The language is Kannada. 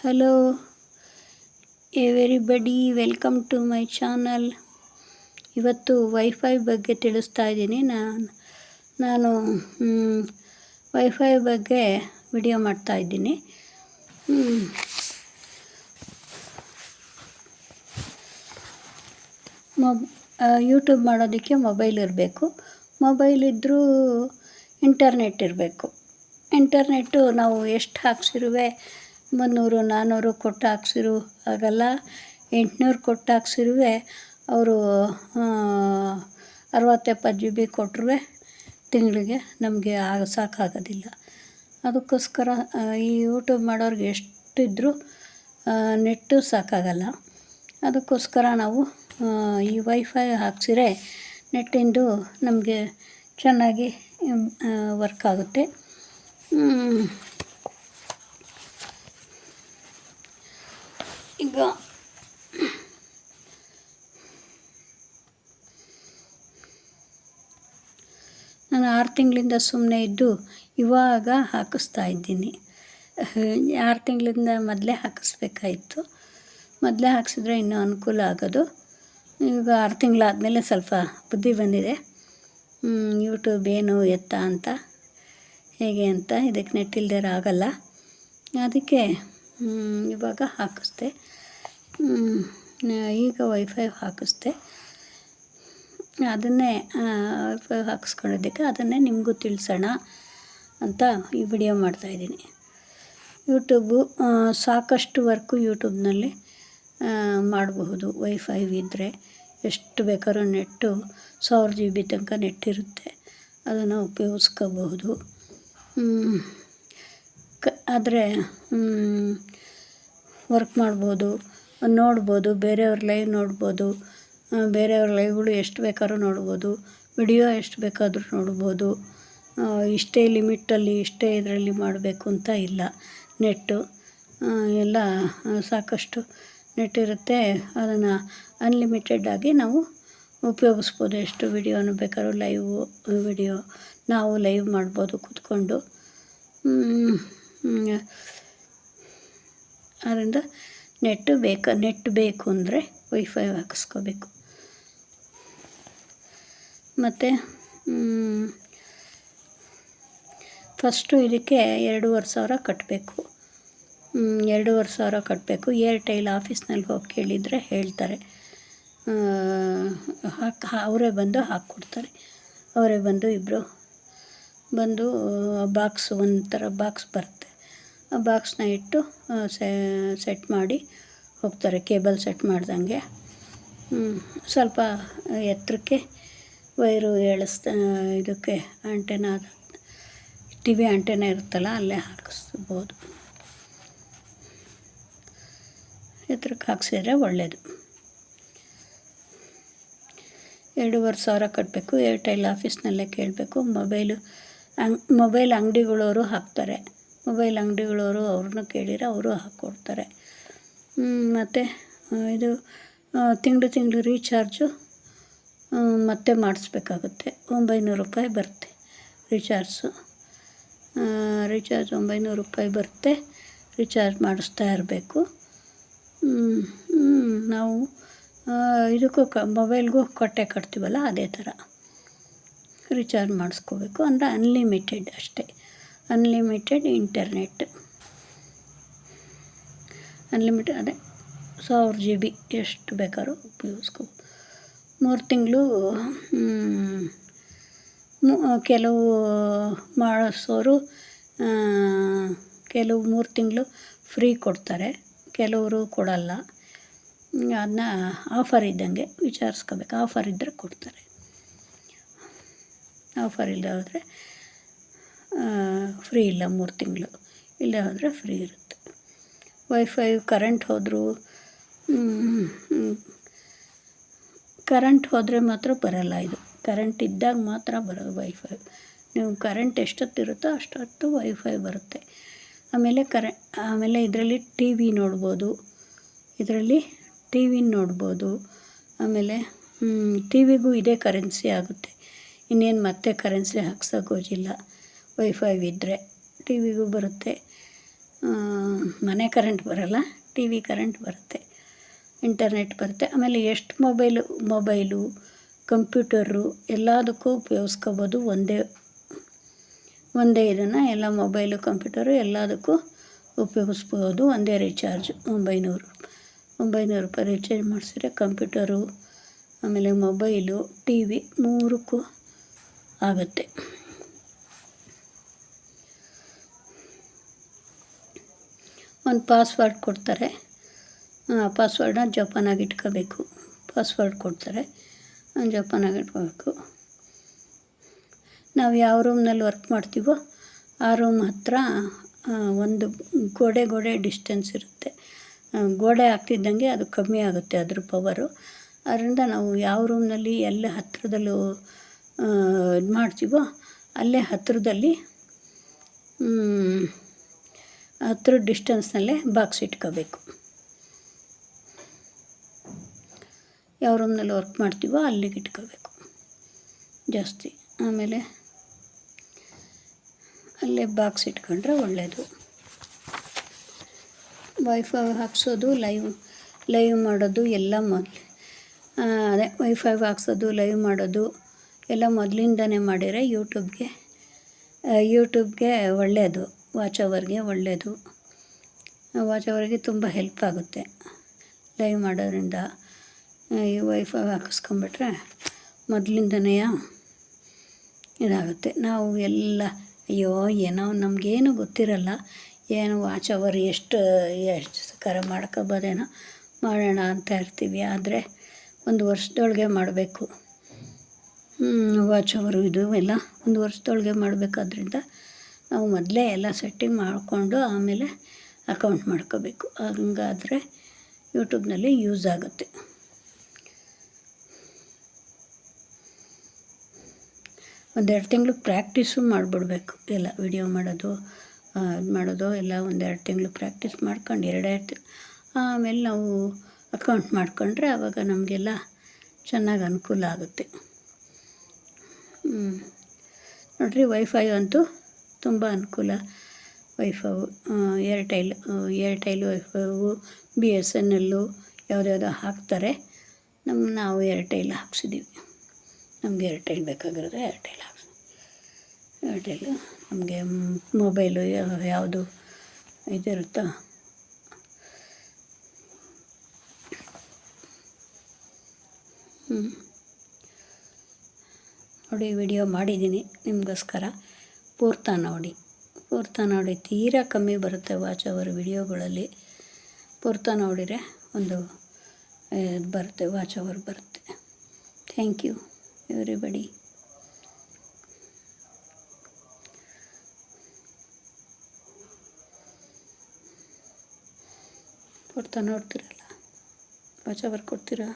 Hello everybody welcome to my channel ಇವತ್ತು ವೈಫೈ ಬಗ್ಗೆ ತಿಳಿಸ್ತಾ ಇದ್ದೀನಿ. ನಾನು ನಾನು ವೈಫೈ ಬಗ್ಗೆ ವಿಡಿಯೋ ಮಾಡ್ತಾ ಇದ್ದೀನಿ. ಮೊಬ್ ಯೂಟ್ಯೂಬ್ ಮಾಡೋದಕ್ಕೆ ಮೊಬೈಲ್ ಇರಬೇಕು. ಮೊಬೈಲ್ ಇದ್ದರೂ ಇಂಟರ್ನೆಟ್ ಇರಬೇಕು. ಇಂಟರ್ನೆಟ್ಟು ನಾವು ಎಷ್ಟು ಹಾಕ್ಸಿರುವೆ? ಮುನ್ನೂರು ನಾನ್ನೂರು ಕೊಟ್ಟು ಹಾಕ್ಸಿರು. ಆಗಲ್ಲ ಎಂಟುನೂರು ಕೊಟ್ಟು ಹಾಕ್ಸಿರುವೆ. ಅವರು ಅರವತ್ತು ಎಪ್ಪತ್ತು ಜಿ ಬಿ ಕೊಟ್ಟರು ತಿಂಗಳಿಗೆ ನಮಗೆ ಆಗ ಸಾಕಾಗೋದಿಲ್ಲ. ಅದಕ್ಕೋಸ್ಕರ ಈ ಯೂಟ್ಯೂಬ್ ಮಾಡೋರಿಗೆ ಎಷ್ಟಿದ್ರೂ ನೆಟ್ಟು ಸಾಕಾಗಲ್ಲ. ಅದಕ್ಕೋಸ್ಕರ ನಾವು ಈ ವೈಫೈ ಹಾಕ್ಸಿರೆ ನೆಟ್ಟಿಂದು ನಮಗೆ ಚೆನ್ನಾಗಿ ವರ್ಕ್ ಆಗುತ್ತೆ. ಈಗ. ನಾನು ಆರು ತಿಂಗಳಿಂದ ಸುಮ್ಮನೆ ಇದ್ದು ಇವಾಗ ಹಾಕಿಸ್ತಾ ಇದ್ದೀನಿ. ಆರು ತಿಂಗಳಿಂದ ಮೊದಲೇ ಹಾಕಿಸ್ಬೇಕಾಯಿತು. ಮೊದಲೇ ಹಾಕ್ಸಿದ್ರೆ ಇನ್ನೂ ಅನುಕೂಲ ಆಗೋದು. ಈಗ ಆರು ತಿಂಗಳಾದಮೇಲೆ ಸ್ವಲ್ಪ ಬುದ್ಧಿ ಬಂದಿದೆ. ಯೂಟ್ಯೂಬ್ ಏನು ಎತ್ತ ಅಂತ, ಹೇಗೆ ಅಂತ, ಇದಕ್ಕೆ ನೆಟ್ ಇಲ್ದಿರ ಆಗಲ್ಲ ಅದಕ್ಕೆ ಇವಾಗ ಹಾಕಿಸ್ದೆ. ಈಗ ವೈಫೈ ಹಾಕಿಸ್ದೆ. ಅದನ್ನೇ ವೈಫೈ ಹಾಕಿಸ್ಕೊಂಡಿದ್ದಕ್ಕೆ ಅದನ್ನೇ ನಿಮಗೂ ತಿಳಿಸೋಣ ಅಂತ ಈ ವಿಡಿಯೋ ಮಾಡ್ತಾಯಿದ್ದೀನಿ ಯೂಟ್ಯೂಬು ಸಾಕಷ್ಟು ವರ್ಕು ಯೂಟ್ಯೂಬ್ನಲ್ಲಿ ಮಾಡಬಹುದು. ವೈಫೈ ಇದ್ದರೆ ಎಷ್ಟು ಬೇಕಾದ್ರೂ ನೆಟ್ಟು ಸಾವಿರ ಜಿ ಬಿ ತನಕ ನೆಟ್ಟಿರುತ್ತೆ ಅದನ್ನು ಉಪಯೋಗಿಸ್ಕೋಬಹುದು. ಕ, ಆದರೆ ವರ್ಕ್ ಮಾಡ್ಬೋದು. ನೋಡ್ಬೋದು, ಬೇರೆಯವ್ರ ಲೈವ್ ನೋಡ್ಬೋದು ಬೇರೆಯವ್ರ ಲೈವ್ಗಳು ಎಷ್ಟು ಬೇಕಾದ್ರೂ ನೋಡ್ಬೋದು, ವಿಡಿಯೋ ಎಷ್ಟು ಬೇಕಾದರೂ ನೋಡ್ಬೋದು ಇಷ್ಟೇ ಲಿಮಿಟಲ್ಲಿ, ಇಷ್ಟೇ ಇದರಲ್ಲಿ ಮಾಡಬೇಕು ಅಂತ ಇಲ್ಲ. ನೆಟ್ಟು ಎಲ್ಲ ಸಾಕಷ್ಟು ನೆಟ್ ಇರುತ್ತೆ. ಅದನ್ನು ಅನ್ಲಿಮಿಟೆಡ್ಡಾಗಿ ನಾವು ಉಪಯೋಗಿಸ್ಬೋದು. ಎಷ್ಟು ವಿಡಿಯೋನು ಬೇಕಾದ್ರೂ ಲೈವ್, ವಿಡಿಯೋ ನಾವು ಲೈವ್ ಮಾಡ್ಬೋದು ಕೂತ್ಕೊಂಡು. ಆದ್ದರಿಂದ ನೆಟ್ಟು ಬೇಕು ನೆಟ್ ಬೇಕು ಅಂದರೆ ವೈಫೈ ಹಾಕಿಸ್ಕೋಬೇಕು. ಮತ್ತು ಫಸ್ಟು ಇದಕ್ಕೆ ಎರಡೂವರೆ ಸಾವಿರ ಕಟ್ಟಬೇಕು ಎರಡೂವರೆ ಸಾವಿರ ಕಟ್ಟಬೇಕು ಏರ್ಟೆಲ್ ಆಫೀಸ್ನಲ್ಲಿ ಹೋಗಿ ಕೇಳಿದರೆ ಹೇಳ್ತಾರೆ. ಹಾಕಿ ಅವರೇ ಬಂದು ಹಾಕ್ಕೊಡ್ತಾರೆ. ಅವರೇ ಬಂದು ಇಬ್ಬರು ಬಂದು ಬಾಕ್ಸ್ ಒಂಥರ ಬಾಕ್ಸ್ ಬರುತ್ತೆ. ಬಾಕ್ಸ್ನ ಇಟ್ಟು ಸೆಟ್ ಮಾಡಿ ಹೋಗ್ತಾರೆ, ಕೇಬಲ್ ಸೆಟ್ ಮಾಡ್ದಂಗೆ. ಸ್ವಲ್ಪ ಎತ್ತರಕ್ಕೆ ವೈರು ಎಳಿಸ್ತಾ, ಇದಕ್ಕೆ ಆಂಟೆನ ಟಿ ವಿ ಆಂಟೆನ ಇರುತ್ತಲ್ಲ, ಅಲ್ಲೇ ಹಾಕಿಸ್ಬೋದು. ಎತ್ತರಕ್ಕೆ ಹಾಕ್ಸಿದ್ರೆ ಒಳ್ಳೆಯದು ಎರಡೂವರೆ ಸಾವಿರ ಕಟ್ಟಬೇಕು ಏರ್ಟೆಲ್ ಆಫೀಸ್ನಲ್ಲೇ ಕೇಳಬೇಕು. ಮೊಬೈಲು ಅಂಗ್, ಮೊಬೈಲ್ ಅಂಗಡಿಗಳವರು ಹಾಕ್ತಾರೆ. ಮೊಬೈಲ್ ಅಂಗಡಿಗಳವರು ಅವ್ರನ್ನ ಕೇಳಿದರೆ ಅವರು ಹಾಕ್ಕೊಡ್ತಾರೆ ಮತ್ತು ಇದು ತಿಂಗಳು ತಿಂಗಳು ರೀಚಾರ್ಜು ಮತ್ತೆ ಮಾಡಿಸ್ಬೇಕಾಗುತ್ತೆ. ಒಂಬೈನೂರು ರೂಪಾಯಿ ಬರುತ್ತೆ ರೀಚಾರ್ಜು ರೀಚಾರ್ಜ್ ಒಂಬೈನೂರು ರೂಪಾಯಿ ಬರುತ್ತೆ ರೀಚಾರ್ಜ್ ಮಾಡಿಸ್ತಾ ಇರಬೇಕು. ನಾವು ಇದಕ್ಕೂ ಕ, ಮೊಬೈಲ್ಗೂ ಕೊಟ್ಟೆ ಕಟ್ತೀವಲ್ಲ, ಅದೇ ಥರ. ರೀಚಾರ್ಜ್ ಮಾಡಿಸ್ಕೋಬೇಕು. ಅಂದರೆ ಅನ್ಲಿಮಿಟೆಡ್ ಅಷ್ಟೇ. ಅನ್ಲಿಮಿಟೆಡ್ ಇಂಟರ್ನೆಟ್ ಅನ್ಲಿಮಿಟೆಡ್ ಅದೇ ಸಾವಿರ ಜಿ ಬಿ ಎಷ್ಟು ಬೇಕಾದ್ರೂ ಉಪಯೋಗಿಸ್ಕೋಬೋದು. ಮೂರು ತಿಂಗಳು ಕೆಲವು, ಮಾಡಿಸೋರು ಕೆಲವು ಮೂರು ತಿಂಗಳು ಫ್ರೀ ಕೊಡ್ತಾರೆ. ಕೆಲವರು ಕೊಡಲ್ಲ. ಅದನ್ನ ಆಫರ್ ಇದ್ದಂಗೆ ವಿಚಾರಿಸ್ಕೋಬೇಕು. ಆಫರ್ ಇದ್ದರೆ ಕೊಡ್ತಾರೆ. ಆಫರ್ ಇಲ್ಲದೆ ಹೋದರೆ ಫ್ರೀ ಇಲ್ಲ ಮೂರು ತಿಂಗಳು. ಇಲ್ಲ ಹೋದರೆ ಫ್ರೀ ಇರುತ್ತೆ. ವೈಫೈ ಕರೆಂಟ್ ಹೋದರೂ ಕರೆಂಟ್ ಹೋದರೆ ಮಾತ್ರ ಬರೋಲ್ಲ ಇದು. ಕರೆಂಟ್ ಇದ್ದಾಗ ಮಾತ್ರ ಬರೋದು ವೈಫೈ ನೀವು ಕರೆಂಟ್ ಎಷ್ಟೊತ್ತಿರುತ್ತೋ ಅಷ್ಟೊತ್ತು ವೈಫೈ ಬರುತ್ತೆ. ಆಮೇಲೆ ಕರೆ ಆಮೇಲೆ ಇದರಲ್ಲಿ ಟಿ ವಿ ನೋಡ್ಬೋದು. ಇದರಲ್ಲಿ ಟಿ ವಿ ನೋಡ್ಬೋದು. ಆಮೇಲೆ ಟಿ ವಿಗೂ ಇದೇ ಕರೆನ್ಸಿ ಆಗುತ್ತೆ. ಇನ್ನೇನು ಮತ್ತೆ ಕರೆನ್ಸಿ ಹಾಕ್ಸೋಕ್ಕೋಗಿಲ್ಲ ವೈಫೈ ಇದ್ದರೆ ಟಿ ವಿಗೂ ಬರುತ್ತೆ ಮನೆ ಕರೆಂಟ್ ಬರಲ್ಲ ಟಿ ವಿ ಕರೆಂಟ್ ಬರುತ್ತೆ ಇಂಟರ್ನೆಟ್ ಬರುತ್ತೆ. ಆಮೇಲೆ ಎಷ್ಟು ಮೊಬೈಲು ಮೊಬೈಲು ಕಂಪ್ಯೂಟರು ಎಲ್ಲದಕ್ಕೂ ಉಪಯೋಗಿಸ್ಕೋಬೋದು ಒಂದೇ ಒಂದೇ ಇದನ್ನು. ಎಲ್ಲ ಮೊಬೈಲು ಕಂಪ್ಯೂಟರು ಎಲ್ಲದಕ್ಕೂ ಉಪಯೋಗಿಸ್ಬೋದು ಒಂದೇ ರೀಚಾರ್ಜ್ ಒಂಬೈನೂರು ಒಂಬೈನೂರು ರೂಪಾಯಿ ರೀಚಾರ್ಜ್ ಮಾಡಿಸಿದ್ರೆ ಕಂಪ್ಯೂಟರು ಆಮೇಲೆ ಮೊಬೈಲು ಟಿ ವಿ ಮೂರಕ್ಕೂ ಆಗುತ್ತೆ. ಒಂದು ಪಾಸ್ವರ್ಡ್ ಕೊಡ್ತಾರೆ. ಪಾಸ್ವರ್ಡನ್ನ ಜೋಪಾನಾಗಿ ಇಟ್ಕೋಬೇಕು. ಪಾಸ್ವರ್ಡ್ ಕೊಡ್ತಾರೆ. ಜೋಪಾನಾಗಿ ಇಟ್ಕೋಬೇಕು. ನಾವು ಯಾವ ರೂಮ್ನಲ್ಲಿ ವರ್ಕ್ ಮಾಡ್ತೀವೋ ಆ ರೂಮ್ ಹತ್ರ ಒಂದು ಗೋಡೆ ಗೋಡೆ ಡಿಸ್ಟೆನ್ಸ್ ಇರುತ್ತೆ. ಗೋಡೆ ಆಗ್ತಿದ್ದಂಗೆ ಅದು ಕಮ್ಮಿ ಆಗುತ್ತೆ ಅದ್ರ ಪವರು. ಅದರಿಂದ ನಾವು ಯಾವ ರೂಮ್ನಲ್ಲಿ ಎಲ್ಲ ಹತ್ತಿರದಲ್ಲೂ ಇದು ಮಾಡ್ತೀವೋ ಅಲ್ಲೇ ಹತ್ತಿರದಲ್ಲಿ ಹತ್ರ ಡಿಸ್ಟೆನ್ಸ್ನಲ್ಲೇ ಬಾಕ್ಸ್ ಇಟ್ಕೋಬೇಕು. ಯಾವ ರೂಮ್ನಲ್ಲಿ ವರ್ಕ್ ಮಾಡ್ತೀವೋ ಅಲ್ಲಿಗೆ ಇಟ್ಕೋಬೇಕು. ಜಾಸ್ತಿ. ಆಮೇಲೆ ಅಲ್ಲೇ ಬಾಕ್ಸ್ ಇಟ್ಕೊಂಡ್ರೆ ಒಳ್ಳೆಯದು ವೈಫೈ ಹಾಕ್ಸೋದು ಲೈವ್ ಲೈವ್ ಮಾಡೋದು ಎಲ್ಲ ಮೊದಲು ಅದೇ ವೈಫೈ ಹಾಕ್ಸೋದು ಲೈವ್ ಮಾಡೋದು ಎಲ್ಲ ಮೊದಲಿಂದನೇ ಮಾಡಿದರೆ ಯೂಟ್ಯೂಬ್ಗೆ ಯೂಟ್ಯೂಬ್ಗೆ ಒಳ್ಳೆಯದು ವಾಚ್ ಅವರ್ಗೆ ಒಳ್ಳೆಯದು. ವಾಚ್ ಅವರಿಗೆ ತುಂಬ ಹೆಲ್ಪ್ ಆಗುತ್ತೆ. ಲೈವ್ ಮಾಡೋದ್ರಿಂದ ಈ ವೈಫೈ ಹಾಕಿಸ್ಕೊಂಬಿಟ್ರೆ ಮೊದಲಿಂದನೇ ಇದಾಗುತ್ತೆ. ನಾವು ಎಲ್ಲ, ಅಯ್ಯೋ, ಏನೋ ನಮಗೇನು ಗೊತ್ತಿರಲ್ಲ, ಏನು ವಾಚ್ ಅವರ್ ಎಷ್ಟು ಎಷ್ಟು ಕರೆ ಮಾಡ್ಕೋಬೋದೇನೋ ಮಾಡೋಣ ಅಂತ ಇರ್ತೀವಿ. ಆದರೆ ಒಂದು ವರ್ಷದೊಳಗೆ ಮಾಡಬೇಕು. ವಾಚ್ ಅವರು ಇದು ಎಲ್ಲ ಒಂದು ವರ್ಷದೊಳಗೆ ಮಾಡಬೇಕಾದ್ರಿಂದ ನಾವು ಮೊದಲೇ ಎಲ್ಲ ಸೆಟ್ಟಿಂಗ್ ಮಾಡಿಕೊಂಡು ಆಮೇಲೆ ಅಕೌಂಟ್ ಮಾಡ್ಕೋಬೇಕು. ಹಂಗಾದರೆ ಯೂಟ್ಯೂಬ್ನಲ್ಲಿ ಯೂಸ್ ಆಗುತ್ತೆ. ಒಂದೆರಡು ತಿಂಗಳು ಪ್ರ್ಯಾಕ್ಟೀಸು ಮಾಡಿಬಿಡ್ಬೇಕು. ಎಲ್ಲ ವಿಡಿಯೋ ಮಾಡೋದು ಇದು ಮಾಡೋದು, ಎಲ್ಲ ಒಂದೆರಡು ತಿಂಗಳು ಪ್ರಾಕ್ಟೀಸ್ ಮಾಡ್ಕೊಂಡು ಎರಡೆರಡು ಆಮೇಲೆ ನಾವು ಅಕೌಂಟ್ ಮಾಡ್ಕೊಂಡ್ರೆ ಆವಾಗ ನಮಗೆಲ್ಲ ಚೆನ್ನಾಗಿ ಅನುಕೂಲ ಆಗುತ್ತೆ. ನೋಡಿರಿ ವೈಫೈ ಅಂತೂ ತುಂಬ ಅನುಕೂಲ. ವೈಫವು ಏರ್ಟೆಲ್ ಏರ್ಟೆಲ್ ವೈಫವು ಬಿ ಎಸ್ ಎನ್ ಎಲ್ಲು ಯಾವುದ್ಯಾವುದೋ ಹಾಕ್ತಾರೆ. ನಮ್ಮ ನಾವು ಏರ್ಟೆಲ್ ಹಾಕ್ಸಿದ್ದೀವಿ ನಮಗೆ ಏರ್ಟೆಲ್ ಬೇಕಾಗಿರೋದು ಏರ್ಟೆಲ್ ಹಾಕ್ಸಿ. ಏರ್ಟೆಲ್, ನಮಗೆ ಮೊಬೈಲು ಯಾವುದು ಇದಿರುತ್ತೋ. ನೋಡಿ, ವಿಡಿಯೋ ಮಾಡಿದ್ದೀನಿ ನಿಮಗೋಸ್ಕರ. ಪೂರ್ತ ನೋಡಿ ಪೂರ್ತ ನೋಡಿ ತೀರಾ ಕಮ್ಮಿ ಬರುತ್ತೆ ವಾಚ್ ಅವರ್ ವಿಡಿಯೋಗಳಲ್ಲಿ. ಪೂರ್ತ ನೋಡಿದರೆ ಒಂದು ಬರುತ್ತೆ, ವಾಚ್ ಅವರ್ ಬರುತ್ತೆ. Thank you, everybody. ಪೂರ್ತ ನೋಡ್ತೀರಲ್ಲ? ವಾಚ್ ಅವರ್ ಕೊಡ್ತೀರಾ?